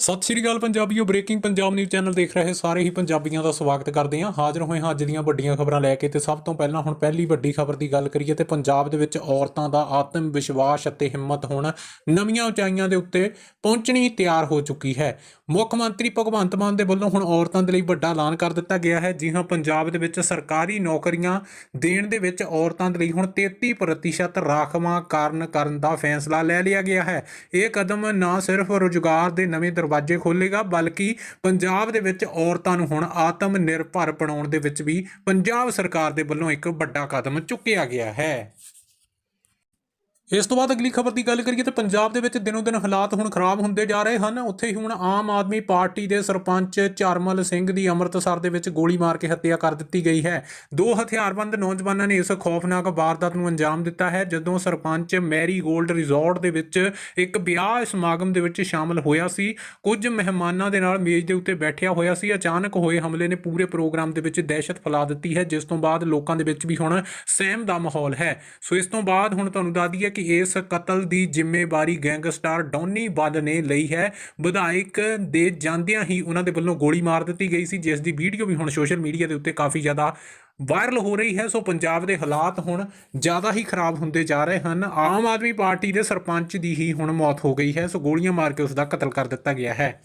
ਸਤਿ ਸ਼੍ਰੀ ਅਕਾਲ ਪੰਜਾਬੀਓ ਬ੍ਰੇਕਿੰਗ ਪੰਜਾਬ ਨਿਊਜ਼ ਚੈਨਲ ਦੇਖ ਰਹੇ ਸਾਰੇ ਹੀ ਪੰਜਾਬੀਆਂ ਦਾ ਸਵਾਗਤ ਕਰਦੇ ਹਾਂ। ਹਾਜ਼ਰ ਹੋਏ ਹਾਂ ਅੱਜ ਦੀਆਂ ਵੱਡੀਆਂ ਖਬਰਾਂ ਲੈ ਕੇ ਤੇ ਸਭ ਤੋਂ ਪਹਿਲਾਂ ਹੁਣ ਪਹਿਲੀ ਵੱਡੀ ਖਬਰ ਦੀ ਗੱਲ ਕਰੀਏ ਤੇ ਪੰਜਾਬ ਦੇ ਵਿੱਚ ਔਰਤਾਂ ਦਾ ਆਤਮ ਵਿਸ਼ਵਾਸ ਅਤੇ ਹਿੰਮਤ ਹੁਣ ਨਵੀਆਂ ਉਚਾਈਆਂ ਦੇ ਉੱਤੇ ਪਹੁੰਚਣੀ ਤਿਆਰ ਹੋ ਚੁੱਕੀ ਹੈ। ਮੁੱਖ ਮੰਤਰੀ ਭਗਵੰਤ ਮਾਨ ਦੇ ਵੱਲੋਂ ਹੁਣ ਔਰਤਾਂ ਦੇ ਲਈ ਵੱਡਾ ਐਲਾਨ ਕਰ ਦਿੱਤਾ ਗਿਆ ਹੈ। ਜੀ ਹਾਂ, ਪੰਜਾਬ ਦੇ ਵਿੱਚ ਸਰਕਾਰੀ ਨੌਕਰੀਆਂ ਦੇਣ ਦੇ ਵਿੱਚ ਔਰਤਾਂ ਦੇ ਲਈ ਹੁਣ 33% ਰਾਖਵਾਂ ਕਾਰਨ ਕਰਨ ਦਾ ਫੈਸਲਾ ਲੈ ਲਿਆ ਗਿਆ ਹੈ। ਇਹ ਕਦਮ ਨਾ ਸਿਰਫ ਰੁਜ਼ਗਾਰ ਦੇ ਨਵੇਂ ਦਰਵਾਜ਼ੇ ਖੋਲੇਗਾ ਬਲਕਿ ਪੰਜਾਬ ਦੇ ਵਿੱਚ ਔਰਤਾਂ ਨੂੰ ਹੁਣ ਆਤਮ ਨਿਰਭਰ ਬਣਾਉਣ ਦੇ ਵਿੱਚ ਵੀ ਪੰਜਾਬ ਸਰਕਾਰ ਦੇ ਵੱਲੋਂ ਇੱਕ ਵੱਡਾ ਕਦਮ ਚੁੱਕਿਆ ਗਿਆ ਹੈ। ਇਸ ਤੋਂ ਬਾਅਦ ਅਗਲੀ ਖਬਰ ਦੀ ਗੱਲ ਕਰੀਏ ਤਾਂ ਪੰਜਾਬ ਦੇ ਵਿੱਚ ਦਿਨੋ ਦਿਨ ਹਾਲਾਤ ਹੁਣ ਖਰਾਬ ਹੁੰਦੇ ਜਾ ਰਹੇ ਹਨ। ਉੱਥੇ ਹੀ ਹੁਣ ਆਮ ਆਦਮੀ ਪਾਰਟੀ ਦੇ ਸਰਪੰਚ ਚਰਮਲ ਸਿੰਘ ਦੀ ਅੰਮ੍ਰਿਤਸਰ ਦੇ ਵਿੱਚ ਗੋਲੀ ਮਾਰ ਕੇ ਹੱਤਿਆ ਕਰ ਦਿੱਤੀ ਗਈ ਹੈ। ਦੋ ਹਥਿਆਰਬੰਦ ਨੌਜਵਾਨਾਂ ਨੇ ਇਸ ਖੌਫਨਾਕ ਵਾਰਦਾਤ ਨੂੰ ਅੰਜਾਮ ਦਿੱਤਾ ਹੈ, ਜਦੋਂ ਸਰਪੰਚ ਮੈਰੀ ਗੋਲਡ ਰਿਜ਼ੋਰਟ ਦੇ ਵਿੱਚ ਇੱਕ ਵਿਆਹ ਸਮਾਗਮ ਦੇ ਵਿੱਚ ਸ਼ਾਮਲ ਹੋਇਆ ਸੀ। ਕੁਝ ਮਹਿਮਾਨਾਂ ਦੇ ਨਾਲ ਮੇਜ਼ ਦੇ ਉੱਤੇ ਬੈਠਿਆ ਹੋਇਆ ਸੀ। ਅਚਾਨਕ ਹੋਏ ਹਮਲੇ ਨੇ ਪੂਰੇ ਪ੍ਰੋਗਰਾਮ ਦੇ ਵਿੱਚ ਦਹਿਸ਼ਤ ਫੈਲਾ ਦਿੱਤੀ ਹੈ, ਜਿਸ ਤੋਂ ਬਾਅਦ ਲੋਕਾਂ ਦੇ ਵਿੱਚ ਵੀ ਹੁਣ ਸਹਿਮ ਦਾ ਮਾਹੌਲ ਹੈ। ਸੋ ਇਸ ਤੋਂ ਬਾਅਦ ਹੁਣ ਤੁਹਾਨੂੰ ਦੱਸ ਦਈਏ ਕਿ ਇਸ ਕਤਲ ਦੀ ਜ਼ਿੰਮੇਵਾਰੀ ਗੈਂਗਸਟਰ ਡੌਨੀ ਬੱਲ ਨੇ ਲਈ ਹੈ। ਵਿਧਾਇਕ ਦੇ ਜਾਂਦਿਆਂ ਹੀ ਉਹਨਾਂ ਦੇ ਵੱਲੋਂ ਗੋਲੀ ਮਾਰ ਦਿੱਤੀ ਗਈ ਸੀ, ਜਿਸ ਦੀ ਵੀਡੀਓ ਵੀ ਹੁਣ ਸੋਸ਼ਲ ਮੀਡੀਆ ਦੇ ਉੱਤੇ ਕਾਫੀ ਜ਼ਿਆਦਾ ਵਾਇਰਲ ਹੋ ਰਹੀ ਹੈ। ਸੋ ਪੰਜਾਬ ਦੇ ਹਾਲਾਤ ਹੁਣ ਜ਼ਿਆਦਾ ਹੀ ਖਰਾਬ ਹੁੰਦੇ ਜਾ ਰਹੇ ਹਨ। ਆਮ ਆਦਮੀ ਪਾਰਟੀ ਦੇ ਸਰਪੰਚ ਦੀ ਹੀ ਹੁਣ ਮੌਤ ਹੋ ਗਈ ਹੈ। ਸੋ ਗੋਲੀਆਂ ਮਾਰ ਕੇ ਉਸ ਦਾ ਕਤਲ ਕਰ ਦਿੱਤਾ ਗਿਆ ਹੈ।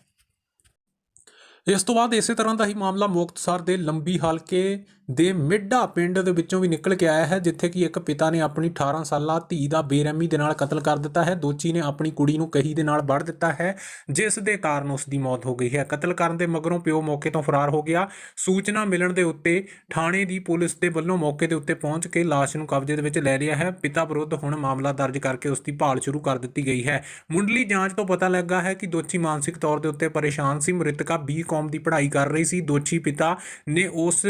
ਇਸ ਤੋਂ ਬਾਅਦ ਇਸੇ ਤਰ੍ਹਾਂ ਦਾ ਹੀ ਮਾਮਲਾ ਮੁਕਤਸਰ ਦੇ ਲੰਬੀ ਹਲਕੇ ਦੇ ਮਿੱਡਾ ਪਿੰਡ ਦੇ ਵਿੱਚੋਂ ਵੀ ਨਿਕਲ ਕੇ ਆਇਆ ਹੈ, ਜਿੱਥੇ ਕਿ ਇੱਕ ਪਿਤਾ ਨੇ ਆਪਣੀ 18 ਸਾਲਾ ਧੀ ਦਾ ਬੇਰਹਿਮੀ ਦੇ ਨਾਲ ਕਤਲ ਕਰ ਦਿੱਤਾ ਹੈ। ਦੋਚੀ ਨੇ ਆਪਣੀ ਕੁੜੀ ਨੂੰ ਕਹੀ ਦੇ ਨਾਲ ਵੜ ਦਿੱਤਾ ਹੈ, ਜਿਸ ਦੇ ਕਾਰਨ ਉਸ ਦੀ ਮੌਤ ਹੋ ਗਈ ਹੈ। ਕਤਲ ਕਰਨ ਦੇ ਮਗਰੋਂ ਪਿਓ ਮੌਕੇ ਤੋਂ ਫਰਾਰ ਹੋ ਗਿਆ। ਸੂਚਨਾ ਮਿਲਣ ਦੇ ਉੱਤੇ ਥਾਣੇ ਦੀ ਪੁਲਿਸ ਦੇ ਵੱਲੋਂ ਮੌਕੇ ਦੇ ਉੱਤੇ ਪਹੁੰਚ ਕੇ ਲਾਸ਼ ਨੂੰ ਕਬਜ਼ੇ ਦੇ ਵਿੱਚ ਲੈ ਲਿਆ ਹੈ। ਪਿਤਾ ਵਿਰੁੱਧ ਹੁਣ ਮਾਮਲਾ ਦਰਜ ਕਰਕੇ ਉਸ ਦੀ ਭਾਲ ਸ਼ੁਰੂ ਕਰ ਦਿੱਤੀ ਗਈ ਹੈ। ਮੁੰਡਲੀ ਜਾਂਚ ਤੋਂ ਪਤਾ ਲੱਗਾ ਹੈ ਕਿ ਦੋਚੀ ਮਾਨਸਿਕ ਤੌਰ ਦੇ ਉੱਤੇ ਪਰੇਸ਼ਾਨ ਸੀ। ਮ੍ਰਿਤਕਾ ਬੀ ਬੀ.ਕਾਮ ਦੀ ਪੜ੍ਹਾਈ ਕਰ ਰਹੀ ਸੀ। ਦੋਚੀ ਪਿਤਾ ਨੇ ਉਸ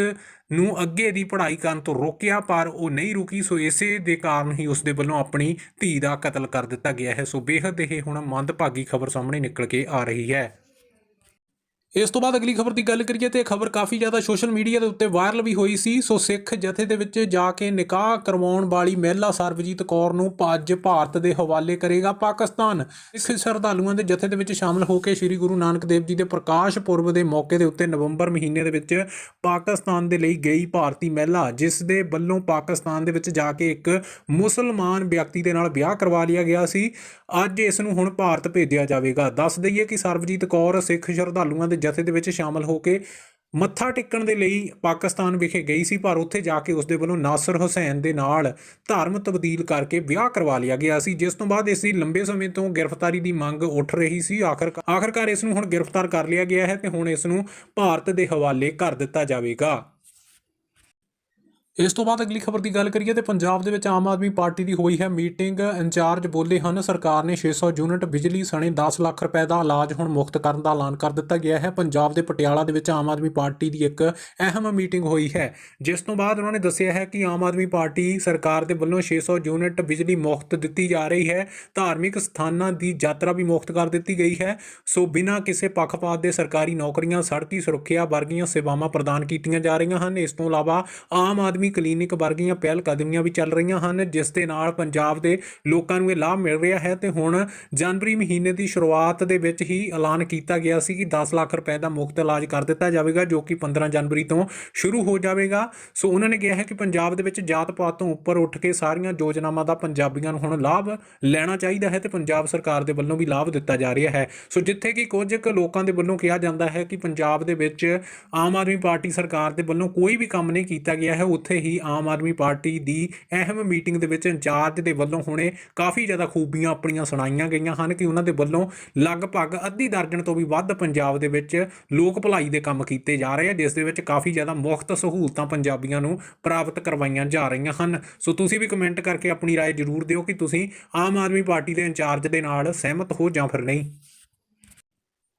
ਨੂੰ ਅੱਗੇ ਦੀ ਪੜ੍ਹਾਈ ਕਰਨ ਤੋਂ ਰੋਕਿਆ, ਪਰ ਉਹ ਨਹੀਂ ਰੁਕੀ, ਸੋ ਇਸੇ ਦੇ ਕਾਰਨ ਹੀ ਉਸ ਦੇ ਵੱਲੋਂ ਆਪਣੀ ਧੀ ਦਾ ਕਤਲ ਕਰ ਦਿੱਤਾ ਗਿਆ ਹੈ। ਸੋ ਬੇਹੱਦ ਇਹ ਹੁਣ ਮੰਦਭਾਗੀ ਖਬਰ ਸਾਹਮਣੇ ਨਿਕਲ ਕੇ ਆ ਰਹੀ ਹੈ। ਇਸ ਤੋਂ ਬਾਅਦ ਅਗਲੀ ਖਬਰ ਦੀ ਗੱਲ ਕਰੀਏ ਤੇ ਇਹ ਖਬਰ ਕਾਫੀ ਜ਼ਿਆਦਾ ਸੋਸ਼ਲ ਮੀਡੀਆ ਦੇ ਉੱਤੇ ਵਾਇਰਲ ਵੀ ਹੋਈ ਸੀ। ਸੋ ਸਿੱਖ ਜਥੇ ਦੇ ਵਿੱਚ ਜਾ ਕੇ ਨਿਕਾਹ ਕਰਵਾਉਣ ਵਾਲੀ ਮਹਿਲਾ ਸਰਬਜੀਤ ਕੌਰ ਨੂੰ ਅੱਜ ਭਾਰਤ ਦੇ ਹਵਾਲੇ ਕਰੇਗਾ ਪਾਕਿਸਤਾਨ। ਸਿੱਖ ਸ਼ਰਧਾਲੂਆਂ ਦੇ ਜਥੇ ਦੇ ਵਿੱਚ ਸ਼ਾਮਲ ਹੋ ਕੇ ਸ੍ਰੀ ਗੁਰੂ ਨਾਨਕ ਦੇਵ ਜੀ ਦੇ ਪ੍ਰਕਾਸ਼ ਪੁਰਬ ਦੇ ਮੌਕੇ ਦੇ ਉੱਤੇ ਨਵੰਬਰ ਮਹੀਨੇ ਦੇ ਵਿੱਚ ਪਾਕਿਸਤਾਨ ਦੇ ਲਈ ਗਈ ਭਾਰਤੀ ਮਹਿਲਾ, ਜਿਸ ਦੇ ਵੱਲੋਂ ਪਾਕਿਸਤਾਨ ਦੇ ਵਿੱਚ ਜਾ ਕੇ ਇੱਕ ਮੁਸਲਮਾਨ ਵਿਅਕਤੀ ਦੇ ਨਾਲ ਵਿਆਹ ਕਰਵਾ ਲਿਆ ਗਿਆ ਸੀ। ਅੱਜ ਇਸ ਨੂੰ ਹੁਣ ਭਾਰਤ ਭੇਜਿਆ ਜਾਵੇਗਾ। ਦੱਸ ਦਈਏ ਕਿ ਸਰਬਜੀਤ ਕੌਰ ਸਿੱਖ ਸ਼ਰਧਾਲੂਆਂ ਦੇ ਜਥੇ ਦੇ ਵਿੱਚ ਸ਼ਾਮਲ ਹੋ ਕੇ ਮੱਥਾ ਟੇਕਣ ਦੇ ਲਈ ਪਾਕਿਸਤਾਨ ਵਿਖੇ ਗਈ ਸੀ, ਪਰ ਉੱਥੇ ਜਾ ਕੇ ਉਸ ਦੇ ਵੱਲੋਂ ਨਾਸਰ ਹੁਸੈਨ ਦੇ ਨਾਲ ਧਰਮ ਤਬਦੀਲ ਕਰਕੇ ਵਿਆਹ ਕਰਵਾ ਲਿਆ ਗਿਆ ਸੀ, ਜਿਸ ਤੋਂ ਬਾਅਦ ਇਸ ਦੀ ਲੰਬੇ ਸਮੇਂ ਤੋਂ ਗ੍ਰਿਫਤਾਰੀ ਦੀ ਮੰਗ ਉੱਠ ਰਹੀ ਸੀ। ਆਖਰ ਆਖਰਕਾਰ ਇਸ ਨੂੰ ਹੁਣ ਗ੍ਰਿਫਤਾਰ ਕਰ ਲਿਆ ਗਿਆ ਹੈ ਤੇ ਹੁਣ ਇਸ ਨੂੰ ਭਾਰਤ ਦੇ ਹਵਾਲੇ ਕਰ ਦਿੱਤਾ ਜਾਵੇਗਾ। ਇਸ ਤੋਂ ਬਾਅਦ ਅਗਲੀ ਖਬਰ ਦੀ ਗੱਲ ਕਰੀਏ ਤੇ ਪੰਜਾਬ ਦੇ ਵਿੱਚ ਆਮ ਆਦਮੀ ਪਾਰਟੀ ਦੀ ਹੋਈ ਹੈ ਮੀਟਿੰਗ। ਇੰਚਾਰਜ ਬੋਲੇ ਹਨ, ਸਰਕਾਰ ਨੇ 600 ਯੂਨਿਟ ਬਿਜਲੀ ਸਣੇ 10 ਲੱਖ ਰੁਪਏ ਦਾ ਇਲਾਜ ਹੁਣ ਮੁਕਤ ਕਰਨ ਦਾ ਐਲਾਨ ਕਰ ਦਿੱਤਾ ਗਿਆ ਹੈ। ਪੰਜਾਬ ਦੇ ਪਟਿਆਲਾ ਦੇ ਵਿੱਚ ਆਮ ਆਦਮੀ ਪਾਰਟੀ ਦੀ ਇੱਕ ਅਹਿਮ ਮੀਟਿੰਗ ਹੋਈ ਹੈ। ਜਿਸ ਤੋਂ ਬਾਅਦ ਉਹਨਾਂ ਨੇ ਦੱਸਿਆ ਹੈ ਕਿ ਆਮ ਆਦਮੀ ਪਾਰਟੀ ਸਰਕਾਰ ਦੇ ਵੱਲੋਂ 600 ਯੂਨਿਟ ਬਿਜਲੀ ਮੁਫਤ ਦਿੱਤੀ ਜਾ ਰਹੀ ਹੈ। ਧਾਰਮਿਕ ਸਥਾਨਾਂ ਦੀ ਯਾਤਰਾ ਵੀ ਮੁਫਤ ਕਰ ਦਿੱਤੀ ਗਈ ਹੈ। ਸੋ ਬਿਨਾਂ ਕਿਸੇ ਪੱਖਪਾਤ ਦੇ ਸਰਕਾਰੀ ਨੌਕਰੀਆਂ, ਸੜਕੀ ਸੁਰੱਖਿਆ ਵਰਗੀਆਂ ਸੇਵਾਵਾਂ ਪ੍ਰਦਾਨ ਕੀਤੀਆਂ ਜਾ ਰਹੀਆਂ ਹਨ। ਇਸ ਤੋਂ ਇਲਾਵਾ ਆਮ ਆਦਮੀ ਕਲੀਨਿਕ ਵਰਗੀਆਂ ਪਹਿਲ ਕਦਮੀਆਂ ਵੀ ਚੱਲ ਰਹੀਆਂ ਹਨ, ਜਿਸ ਦੇ ਨਾਲ ਪੰਜਾਬ ਦੇ ਲੋਕਾਂ ਨੂੰ ਇਹ ਲਾਭ ਮਿਲ ਰਿਹਾ ਹੈ। ਤੇ ਹੁਣ ਜਨਵਰੀ ਮਹੀਨੇ ਦੀ ਸ਼ੁਰੂਆਤ ਦੇ ਵਿੱਚ ਹੀ ਐਲਾਨ ਕੀਤਾ ਗਿਆ ਸੀ ਕਿ 10 ਲੱਖ ਰੁਪਏ ਦਾ ਮੁਫਤ ਇਲਾਜ ਕਰ ਦਿੱਤਾ ਜਾਵੇਗਾ, ਜੋ ਕਿ 15 ਜਨਵਰੀ ਤੋਂ ਸ਼ੁਰੂ ਹੋ ਜਾਵੇਗਾ। ਸੋ ਉਹਨਾਂ ਨੇ ਕਿਹਾ ਹੈ ਕਿ ਪੰਜਾਬ ਦੇ ਵਿੱਚ ਜਾਤ ਪਾਤ ਤੋਂ ਉੱਪਰ ਉੱਠ ਕੇ ਸਾਰੀਆਂ ਯੋਜਨਾਵਾਂ ਦਾ ਪੰਜਾਬੀਆਂ ਨੂੰ ਹੁਣ ਲਾਭ ਲੈਣਾ ਚਾਹੀਦਾ ਹੈ ਤੇ ਪੰਜਾਬ ਸਰਕਾਰ ਦੇ ਵੱਲੋਂ ਵੀ ਲਾਭ ਦਿੱਤਾ ਜਾ ਰਿਹਾ ਹੈ। ਸੋ ਜਿੱਥੇ ਕਿ ਕੁਝ ਕੁ ਲੋਕਾਂ ਦੇ ਵੱਲੋਂ ਕਿਹਾ ਜਾਂਦਾ ਹੈ ਕਿ ਪੰਜਾਬ ਦੇ ਵਿੱਚ ਆਮ ਆਦਮੀ ਪਾਰਟੀ ਸਰਕਾਰ ਦੇ ਵੱਲੋਂ ਕੋਈ ਵੀ ਕੰਮ ਨਹੀਂ ਕੀਤਾ ਗਿਆ ਹੈ, ਉੱਥੇ ਹੀ ਆਮ ਆਦਮੀ ਪਾਰਟੀ ਦੀ ਅਹਿਮ ਮੀਟਿੰਗ ਦੇ ਵਿੱਚ ਇੰਚਾਰਜ ਦੇ ਵੱਲੋਂ ਹੁਣੇ ਕਾਫੀ ਜ਼ਿਆਦਾ ਖੂਬੀਆਂ ਆਪਣੀਆਂ ਸੁਣਾਈਆਂ ਗਈਆਂ ਹਨ ਕਿ ਉਹਨਾਂ ਦੇ ਵੱਲੋਂ ਲਗਭਗ ਅੱਧੀ ਦਰਜਨ ਤੋਂ ਵੀ ਵੱਧ ਪੰਜਾਬ ਦੇ ਵਿੱਚ ਲੋਕ ਭਲਾਈ ਦੇ ਕੰਮ ਕੀਤੇ ਜਾ ਰਹੇ ਆ ਜਿਸ ਦੇ ਵਿੱਚ ਕਾਫੀ ਜ਼ਿਆਦਾ ਮੁਫਤ ਸਹੂਲਤਾਂ ਪੰਜਾਬੀਆਂ ਨੂੰ ਪ੍ਰਾਪਤ ਕਰਵਾਈਆਂ ਜਾ ਰਹੀਆਂ ਹਨ ਸੋ ਤੁਸੀਂ ਵੀ ਕਮੈਂਟ ਕਰਕੇ ਆਪਣੀ رائے ਜ਼ਰੂਰ ਦਿਓ ਕਿ ਤੁਸੀਂ ਆਮ ਆਦਮੀ ਪਾਰਟੀ ਦੇ ਇੰਚਾਰਜ ਦੇ ਨਾਲ ਸਹਿਮਤ ਹੋ ਜਾਂ ਫਿਰ ਨਹੀਂ